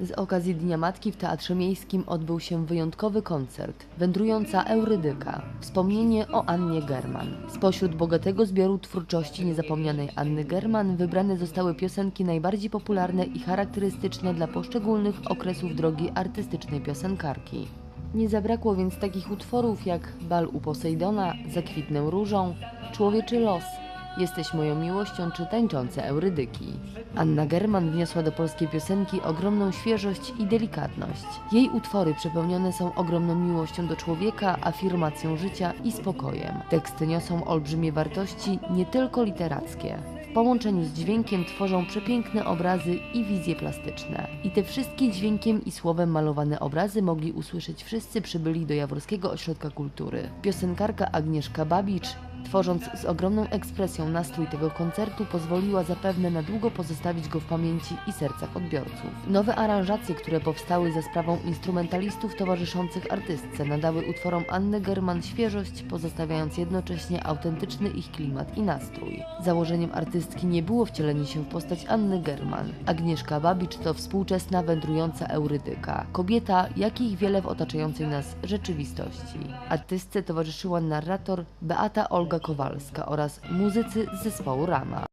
Z okazji Dnia Matki w Teatrze Miejskim odbył się wyjątkowy koncert Wędrująca Eurydyka Wspomnienie o Annie German. Spośród bogatego zbioru twórczości niezapomnianej Anny German wybrane zostały piosenki najbardziej popularne i charakterystyczne dla poszczególnych okresów drogi artystycznej piosenkarki. Nie zabrakło więc takich utworów jak Bal u Posejdona, Zakwitnę różą, Człowieczy los, Jesteś moją miłością czy tańczące Eurydyki. Anna German wniosła do polskiej piosenki ogromną świeżość i delikatność. Jej utwory przepełnione są ogromną miłością do człowieka, afirmacją życia i spokojem. Teksty niosą olbrzymie wartości, nie tylko literackie. W połączeniu z dźwiękiem tworzą przepiękne obrazy i wizje plastyczne. I te wszystkie dźwiękiem i słowem malowane obrazy mogli usłyszeć wszyscy przybyli do Jaworskiego Ośrodka Kultury. Piosenkarka Agnieszka Babicz Tworząc z ogromną ekspresją nastrój tego koncertu, pozwoliła zapewne na długo pozostawić go w pamięci i sercach odbiorców. Nowe aranżacje, które powstały za sprawą instrumentalistów towarzyszących artystce, nadały utworom Anny German świeżość, pozostawiając jednocześnie autentyczny ich klimat i nastrój. Założeniem artystki nie było wcielenie się w postać Anny German. Agnieszka Babicz to współczesna wędrująca Eurydyka, kobieta, jakich wiele w otaczającej nas rzeczywistości. Artystce towarzyszyła narrator Beata Olga Kowalska oraz muzycy z zespołu Rama.